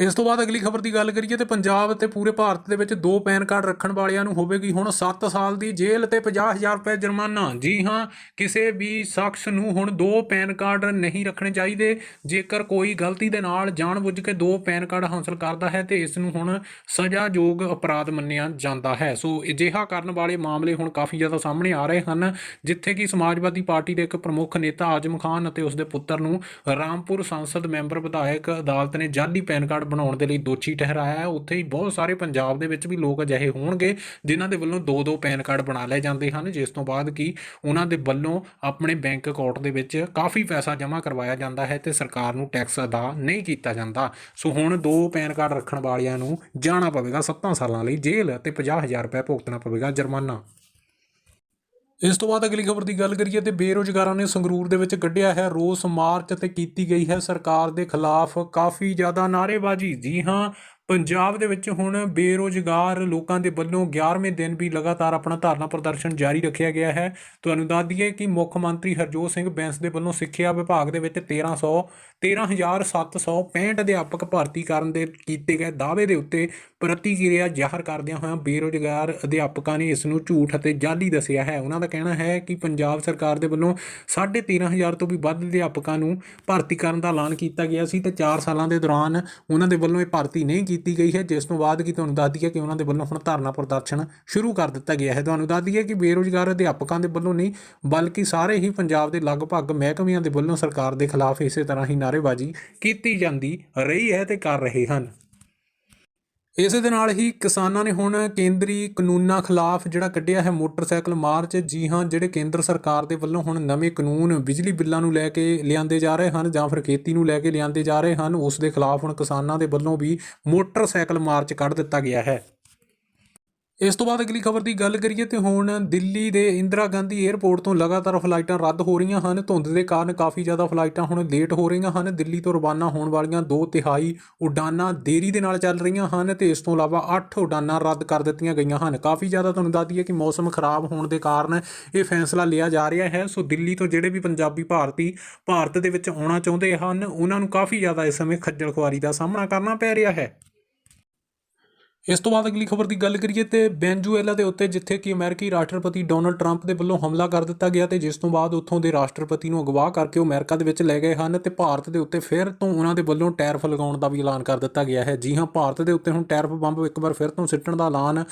ਇਸ ਤੋਂ ਬਾਅਦ ਅਗਲੀ ਖਬਰ ਦੀ ਗੱਲ ਕਰੀਏ ਤੇ ਪੰਜਾਬ ਅਤੇ ਪੂਰੇ ਭਾਰਤ ਦੇ ਵਿੱਚ ਦੋ ਪੈਨ ਕਾਰਡ ਰੱਖਣ ਵਾਲਿਆਂ ਨੂੰ ਹੋਵੇਗੀ ਹੁਣ 7 ਸਾਲ ਦੀ ਜੇਲ੍ਹ ਤੇ 50000 ਰੁਪਏ ਜੁਰਮਾਨਾ। ਜੀ ਹਾਂ, ਕਿਸੇ ਵੀ ਸ਼ਖਸ ਨੂੰ ਹੁਣ ਦੋ ਪੈਨ ਕਾਰਡ ਨਹੀਂ ਰੱਖਣੇ ਚਾਹੀਦੇ। ਜੇਕਰ ਕੋਈ ਗਲਤੀ ਦੇ ਨਾਲ ਜਾਣਬੁੱਝ ਕੇ ਦੋ ਪੈਨ ਕਾਰਡ ਹਾਸਲ ਕਰਦਾ ਹੈ ਤੇ ਇਸ ਨੂੰ ਹੁਣ ਸਜ਼ਾਯੋਗ ਅਪਰਾਧ ਮੰਨਿਆ ਜਾਂਦਾ ਹੈ। ਸੋ ਅਜਿਹਾ ਕਰਨ ਵਾਲੇ ਮਾਮਲੇ ਹੁਣ ਕਾਫੀ ਜ਼ਿਆਦਾ ਸਾਹਮਣੇ ਆ ਰਹੇ ਹਨ, ਜਿੱਥੇ ਕਿ ਸਮਾਜਵਾਦੀ ਪਾਰਟੀ ਦੇ ਇੱਕ ਪ੍ਰਮੁੱਖ ਨੇਤਾ ਆਜਮ ਖਾਨ ਅਤੇ ਉਸ ਦੇ ਪੁੱਤਰ ਨੂੰ ਰਾਮਪੁਰ ਸੰਸਦ ਮੈਂਬਰ, ਵਿਧਾਇਕ ਅਦਾਲਤ ਨੇ ਜਾਲੀ ਪੈਨ ਕਾਰਡ ਬਣਾਉਣ ਦੇ ਲਈ ਦੋਸ਼ੀ ਠਹਿਰਾਇਆ ਹੈ। ਉੱਥੇ ਹੀ ਬਹੁਤ ਸਾਰੇ ਪੰਜਾਬ ਦੇ ਵਿੱਚ ਵੀ ਲੋਕ ਅਜਿਹੇ ਹੋਣਗੇ ਜਿਨ੍ਹਾਂ ਦੇ ਵੱਲੋਂ ਦੋ ਦੋ ਪੈਨ ਕਾਰਡ ਬਣਾ ਲਏ ਜਾਂਦੇ ਹਨ, ਜਿਸ ਤੋਂ ਬਾਅਦ ਕਿ ਉਹਨਾਂ ਦੇ ਵੱਲੋਂ ਆਪਣੇ ਬੈਂਕ ਅਕਾਊਂਟ ਦੇ ਵਿੱਚ ਕਾਫੀ ਪੈਸਾ ਜਮ੍ਹਾਂ ਕਰਵਾਇਆ ਜਾਂਦਾ ਹੈ ਤੇ ਸਰਕਾਰ ਨੂੰ ਟੈਕਸ ਅਦਾ ਨਹੀਂ ਕੀਤਾ ਜਾਂਦਾ। ਸੋ ਹੁਣ ਦੋ ਪੈਨ ਕਾਰਡ ਰੱਖਣ ਵਾਲਿਆਂ ਨੂੰ ਜਾਣਾ ਪਵੇਗਾ 7 ਸਾਲਾਂ ਲਈ ਜੇਲ੍ਹ ਤੇ 50000 ਰੁਪਏ ਭੁਗਤਣਾ ਪਵੇਗਾ ਜੁਰਮਾਨਾ। ਇਸ ਤੋਂ ਬਾਅਦ ਅਗਲੀ ਖਬਰ ਦੀ ਗੱਲ ਕਰੀਏ ਤੇ ਬੇਰੋਜ਼ਗਾਰਾਂ ਨੇ ਸੰਗਰੂਰ ਦੇ ਵਿੱਚ ਕੱਢਿਆ ਹੈ ਰੋਸ ਮਾਰਚ ਤੇ ਕੀਤੀ ਗਈ ਹੈ ਸਰਕਾਰ ਦੇ ਖਿਲਾਫ ਕਾਫੀ ਜ਼ਿਆਦਾ ਨਾਅਰੇਬਾਜ਼ੀ। ਜੀ ਹਾਂ ਪੰਜਾਬ ਦੇ ਵਿੱਚ ਹੁਣ ਬੇਰੋਜ਼ਗਾਰ ਲੋਕਾਂ ਦੇ ਵੱਲੋਂ 11ਵੇਂ ਦਿਨ ਵੀ ਲਗਾਤਾਰ ਆਪਣਾ ਧਰਨਾ ਪ੍ਰਦਰਸ਼ਨ ਜਾਰੀ ਰੱਖਿਆ ਗਿਆ ਹੈ। ਤੁਹਾਨੂੰ ਦੱਸ ਦਈਏ ਕਿ ਮੁੱਖ ਮੰਤਰੀ ਹਰਜੋਤ ਸਿੰਘ ਬੈਂਸ ਦੇ ਵੱਲੋਂ ਸਿੱਖਿਆ ਵਿਭਾਗ ਦੇ ਵਿੱਚ 1300 13765 ਅਧਿਆਪਕ ਭਰਤੀ ਕਰਨ ਦੇ ਕੀਤੇ ਗਏ ਦਾਅਵੇ ਦੇ ਉੱਤੇ ਪ੍ਰਤੀਕਿਰਿਆ ਜ਼ਾਹਰ ਕਰਦਿਆਂ ਹੋਇਆਂ ਬੇਰੋਜ਼ਗਾਰ ਅਧਿਆਪਕਾਂ ਨੇ ਇਸ ਨੂੰ ਝੂਠ ਅਤੇ ਜਾਲੀ ਦੱਸਿਆ ਹੈ। ਉਹਨਾਂ ਦਾ ਕਹਿਣਾ ਹੈ ਕਿ ਪੰਜਾਬ ਸਰਕਾਰ ਦੇ ਵੱਲੋਂ 13500 ਤੋਂ ਵੀ ਵੱਧ ਅਧਿਆਪਕਾਂ ਨੂੰ ਭਰਤੀ ਕਰਨ ਦਾ ਐਲਾਨ ਕੀਤਾ ਗਿਆ ਸੀ ਤੇ 4 ਸਾਲਾਂ ਦੇ ਦੌਰਾਨ ਉਹਨਾਂ ਦੇ ਵੱਲੋਂ ਇਹ ਭਰਤੀ ਨਹੀਂ ਕੀਤੀ ਗਈ ਹੈ, ਜਿਸ ਤੋਂ ਬਾਅਦ ਕਿ ਤੁਹਾਨੂੰ ਦੱਸ ਦਈਏ ਕਿ ਉਹਨਾਂ ਦੇ ਵੱਲੋਂ ਹੁਣ ਧਰਨਾ ਪ੍ਰਦਰਸ਼ਨ ਸ਼ੁਰੂ ਕਰ ਦਿੱਤਾ ਗਿਆ ਹੈ। ਤੁਹਾਨੂੰ ਦੱਸ ਦਈਏ ਕਿ ਬੇਰੋਜ਼ਗਾਰ ਅਧਿਆਪਕਾਂ ਦੇ ਵੱਲੋਂ ਨਹੀਂ, ਬਲਕਿ ਸਾਰੇ ਹੀ ਪੰਜਾਬ ਦੇ ਲਗਭਗ ਮਹਿਕਮਿਆਂ ਦੇ ਵੱਲੋਂ ਸਰਕਾਰ ਦੇ ਖਿਲਾਫ ਇਸੇ ਤਰ੍ਹਾਂ ਹੀ ਨਾਅਰੇਬਾਜ਼ੀ ਕੀਤੀ ਜਾਂਦੀ ਰਹੀ ਹੈ ਤੇ ਕਰ ਰਹੇ ਹਨ। ਇਸੇ ਦੇ ਨਾਲ ਹੀ ਕਿਸਾਨਾਂ ਨੇ ਹੁਣ ਕੇਂਦਰੀ ਕਾਨੂੰਨਾਂ ਖਿਲਾਫ ਜਿਹੜਾ ਕੱਢਿਆ ਹੈ ਮੋਟਰਸਾਈਕਲ ਮਾਰਚ, ਜੀ ਹਾਂ, ਜਿਹੜੇ ਕੇਂਦਰ ਸਰਕਾਰ ਦੇ ਵੱਲੋਂ ਹੁਣ ਨਵੇਂ ਕਾਨੂੰਨ ਬਿਜਲੀ ਬਿੱਲਾਂ ਨੂੰ ਲੈ ਕੇ ਲਿਆਂਦੇ ਜਾ ਰਹੇ ਹਨ ਜਾਂ ਫਿਰ ਖੇਤੀ ਨੂੰ ਲੈ ਕੇ ਲਿਆਂਦੇ ਜਾ ਰਹੇ ਹਨ, ਉਸ ਦੇ ਖਿਲਾਫ ਹੁਣ ਕਿਸਾਨਾਂ ਦੇ ਵੱਲੋਂ ਵੀ ਮੋਟਰਸਾਈਕਲ ਮਾਰਚ ਕੱਢ ਦਿੱਤਾ ਗਿਆ ਹੈ। ਇਸ ਤੋਂ ਬਾਅਦ ਅਗਲੀ ਖਬਰ ਦੀ ਗੱਲ ਕਰੀਏ ਤੇ ਹੁਣ ਦਿੱਲੀ ਦੇ ਇੰਦਰਾ ਗਾਂਧੀ 에ਅਰਪੋਰਟ ਤੋਂ ਲਗਾਤਾਰ ਫਲਾਈਟਾਂ ਰੱਦ ਹੋ ਰਹੀਆਂ ਹਨ। ਧੁੰਦ ਦੇ ਕਾਰਨ ਕਾਫੀ ਜ਼ਿਆਦਾ ਫਲਾਈਟਾਂ ਹੁਣ ਲੇਟ ਹੋ ਰਹੀਆਂ ਹਨ। ਦਿੱਲੀ ਤੋਂ ਰਵਾਨਾ ਹੋਣ ਵਾਲੀਆਂ ਦੋ ਤਿਹਾਈ ਉਡਾਨਾਂ ਦੇਰੀ ਦੇ ਨਾਲ ਚੱਲ ਰਹੀਆਂ ਹਨ ਤੇ ਇਸ ਤੋਂ ਇਲਾਵਾ 8 ਉਡਾਨਾਂ ਰੱਦ ਕਰ ਦਿੱਤੀਆਂ ਗਈਆਂ ਹਨ। ਕਾਫੀ ਜ਼ਿਆਦਾ ਤੁਹਾਨੂੰ ਦੱਸ ਦਈਏ ਕਿ ਮੌਸਮ ਖਰਾਬ ਹੋਣ ਦੇ ਕਾਰਨ ਇਹ ਫੈਸਲਾ ਲਿਆ ਜਾ ਰਿਹਾ ਹੈ। ਸੋ ਦਿੱਲੀ ਤੋਂ ਜਿਹੜੇ ਵੀ ਪੰਜਾਬੀ ਭਾਰਤੀ ਭਾਰਤ ਦੇ ਵਿੱਚ ਆਉਣਾ ਚਾਹੁੰਦੇ ਹਨ, ਉਹਨਾਂ ਨੂੰ ਕਾਫੀ ਜ਼ਿਆਦਾ ਇਸ ਸਮੇਂ ਖੱਜਲ ਖੁਆਰੀ ਦਾ ਸਾਹਮਣਾ ਕਰਨਾ ਪੈ ਰਿਹਾ ਹੈ। ਇਸ ਤੋਂ ਬਾਅਦ ਅਗਲੀ ਖਬਰ ਦੀ ਗੱਲ ਕਰੀਏ ਤੇ ਵੈਨਜ਼ੂਏਲਾ ਦੇ ਉੱਤੇ, ਜਿੱਥੇ ਕਿ ਅਮਰੀਕੀ ਰਾਸ਼ਟਰਪਤੀ ਡੋਨਲਡ ਟਰੰਪ ਦੇ ਵੱਲੋਂ ਹਮਲਾ ਕਰ ਦਿੱਤਾ ਗਿਆ ਤੇ ਜਿਸ ਤੋਂ ਬਾਅਦ ਉੱਥੋਂ ਦੇ ਰਾਸ਼ਟਰਪਤੀ ਨੂੰ ਅਗਵਾ ਕਰਕੇ ਉਹ ਅਮਰੀਕਾ ਦੇ ਵਿੱਚ ਲੈ ਗਏ ਹਨ ਤੇ ਭਾਰਤ ਦੇ ਉੱਤੇ ਫਿਰ ਤੋਂ ਉਹਨਾਂ ਦੇ ਵੱਲੋਂ ਟੈਰਫ ਲਗਾਉਣ ਦਾ ਵੀ ਐਲਾਨ ਕਰ ਦਿੱਤਾ ਗਿਆ ਹੈ। ਜੀ ਹਾਂ, ਭਾਰਤ ਦੇ ਉੱਤੇ ਹੁਣ ਟੈਰਫ ਬੰਬ ਇੱਕ ਵਾਰ ਫਿਰ ਤੋਂ ਸਿੱਟਣ ਦਾ ਐਲਾਨ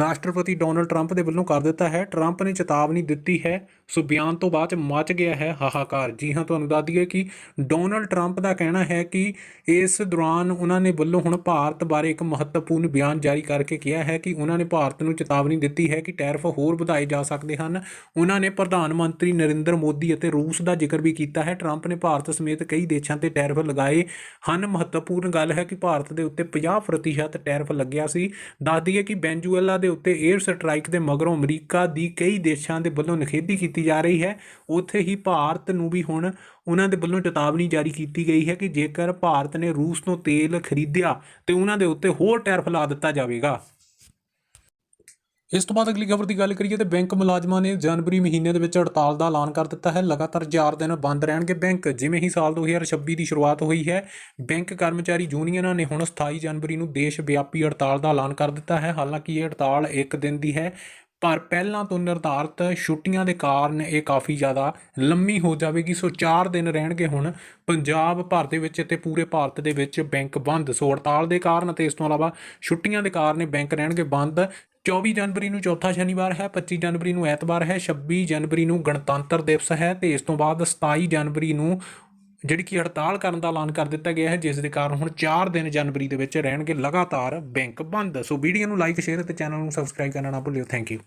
ਰਾਸ਼ਟਰਪਤੀ ਡੋਨਲਡ ਟਰੰਪ ਦੇ ਵੱਲੋਂ ਕਰ ਦਿੱਤਾ ਹੈ। ਟਰੰਪ ਨੇ ਚੇਤਾਵਨੀ ਦਿੱਤੀ ਹੈ। ਸੋ ਬਿਆਨ ਤੋਂ ਬਾਅਦ ਚ ਮਚ ਗਿਆ ਹੈ ਹਾਹਾਕਾਰ। ਜੀ ਹਾਂ, ਤੁਹਾਨੂੰ ਦੱਸ ਦਈਏ ਕਿ ਡੋਨਲਡ ਟਰੰਪ ਦਾ ਕਹਿਣਾ ਹੈ ਕਿ ਇਸ ਦੌਰਾਨ ਉਹਨਾਂ ਨੇ ਵੱਲੋਂ ਹੁਣ ਭਾਰਤ ਬਾਰੇ ਇੱਕ ਮਹੱਤਵਪੂਰਨ ਬਿਆਨ ਜਾਰੀ ਕਰਕੇ ਕਿਹਾ ਹੈ ਕਿ ਉਹਨਾਂ ਨੇ ਭਾਰਤ ਨੂੰ ਚੇਤਾਵਨੀ ਦਿੱਤੀ ਹੈ ਕਿ ਟੈਰਫ ਹੋਰ ਵਧਾਏ ਜਾ ਸਕਦੇ ਹਨ। ਉਹਨਾਂ ਨੇ ਪ੍ਰਧਾਨ ਮੰਤਰੀ ਨਰਿੰਦਰ ਮੋਦੀ ਅਤੇ ਰੂਸ ਦਾ ਜ਼ਿਕਰ ਵੀ ਕੀਤਾ ਹੈ। ਟਰੰਪ ਨੇ ਭਾਰਤ ਸਮੇਤ ਕਈ ਦੇਸ਼ਾਂ ਤੇ ਟੈਰਫ ਲਗਾਏ ਹਨ। ਮਹੱਤਵਪੂਰਨ ਗੱਲ ਹੈ ਕਿ ਭਾਰਤ ਦੇ ਉੱਤੇ 50% ਟੈਰਫ ਲੱਗਿਆ ਸੀ। ਦੱਸ ਦਈਏ ਕਿ ਵੈਨਜ਼ੂਏਲਾ ਦੇ ਉੱਤੇ 에ਅਰ ਸਟ੍ਰਾਈਕ ਦੇ ਮਗਰੋਂ ਅਮਰੀਕਾ ਦੀ ਕਈ ਦੇਸ਼ਾਂ ਦੇ ਵੱਲੋਂ ਨਿਖੇਧੀ ਕੀਤੀ ਜਾ ਰਹੀ ਹੈ। ਉੱਥੇ ਹੀ ਭਾਰਤ ਨੂੰ ਵੀ ਹੁਣ ਉਹਨਾਂ ਦੇ ਵੱਲੋਂ ਚੇਤਾਵਨੀ ਜਾਰੀ ਕੀਤੀ ਗਈ ਹੈ ਕਿ ਜੇਕਰ ਭਾਰਤ ਨੇ ਰੂਸ ਤੋਂ ਤੇਲ ਖਰੀਦਿਆ ਤੇ ਉਹਨਾਂ ਦੇ ਉੱਤੇ ਹੋਰ ਟੈਰਿਫ ਲਾ ਦਿੱਤਾ ਜਾਵੇਗਾ। ਇਸ ਤੋਂ ਬਾਅਦ ਅਗਲੀ ਖਬਰ ਦੀ ਗੱਲ ਕਰੀਏ ਤੇ ਬੈਂਕ ਮੁਲਾਜ਼ਮਾਂ ਨੇ ਜਨਵਰੀ ਮਹੀਨੇ ਦੇ ਵਿੱਚ ਹੜਤਾਲ ਦਾ ਐਲਾਨ ਕਰ ਦਿੱਤਾ ਹੈ। ਲਗਾਤਾਰ 4 ਦਿਨ ਬੰਦ ਰਹਿਣਗੇ ਬੈਂਕ। ਜਿਵੇਂ ਹੀ ਸਾਲ 2026 ਦੀ ਸ਼ੁਰੂਆਤ ਹੋਈ ਹੈ, ਬੈਂਕ ਕਰਮਚਾਰੀ ਯੂਨੀਅਨਾਂ ਨੇ ਹੁਣ 27 ਜਨਵਰੀ ਨੂੰ ਦੇਸ਼ ਵਿਆਪੀ ਹੜਤਾਲ ਦਾ ਐਲਾਨ ਕਰ ਦਿੱਤਾ ਹੈ। ਹਾਲਾਂਕਿ ਇਹ ਹੜਤਾਲ ਇੱਕ ਦਿਨ ਦੀ ਹੈ, ਪਰ ਪਹਿਲਾਂ ਤੋਂ ਨਿਰਧਾਰਤ ਛੁੱਟੀਆਂ ਦੇ ਕਾਰਨ ਇਹ ਕਾਫੀ ਜ਼ਿਆਦਾ ਲੰਮੀ ਹੋ ਜਾਵੇਗੀ। ਸੋ 4 ਦਿਨ ਰਹਿਣਗੇ ਹੁਣ ਪੰਜਾਬ ਭਰ ਦੇ ਵਿੱਚ ਤੇ ਪੂਰੇ ਭਾਰਤ ਦੇ ਵਿੱਚ ਬੈਂਕ ਬੰਦ। ਸੋ ਹੜਤਾਲ ਦੇ ਕਾਰਨ ਅਤੇ ਇਸ ਤੋਂ ਇਲਾਵਾ ਛੁੱਟੀਆਂ ਦੇ ਕਾਰਨ ਬੈਂਕ ਰਹਿਣਗੇ ਬੰਦ। 24 ਜਨਵਰੀ ਨੂੰ ਚੌਥਾ ਸ਼ਨੀਵਾਰ ਹੈ 25 ਜਨਵਰੀ ਨੂੰ ਐਤਵਾਰ ਹੈ 26 ਜਨਵਰੀ ਨੂੰ ਗਣਤੰਤਰ ਦਿਵਸ ਹੈ ਤੇ ਇਸ ਤੋਂ ਬਾਅਦ 27 ਜਨਵਰੀ ਨੂੰ ਜਿਹੜੀ ਕਿ ਹੜਤਾਲ ਕਰਨ ਦਾ ਐਲਾਨ ਕਰ ਦਿੱਤਾ ਗਿਆ ਹੈ, ਜਿਸ ਦੇ ਕਾਰਨ ਹੁਣ 4 ਦਿਨ ਜਨਵਰੀ ਦੇ ਵਿੱਚ ਰਹਿਣਗੇ ਲਗਾਤਾਰ ਬੈਂਕ ਬੰਦ। ਸੋ ਵੀਡੀਓ ਨੂੰ ਲਾਈਕ ਸ਼ੇਅਰ ਅਤੇ ਚੈਨਲ ਨੂੰ ਸਬਸਕ੍ਰਾਈਬ ਕਰਨਾ ਨਾ ਭੁੱਲਿਓ। Thank you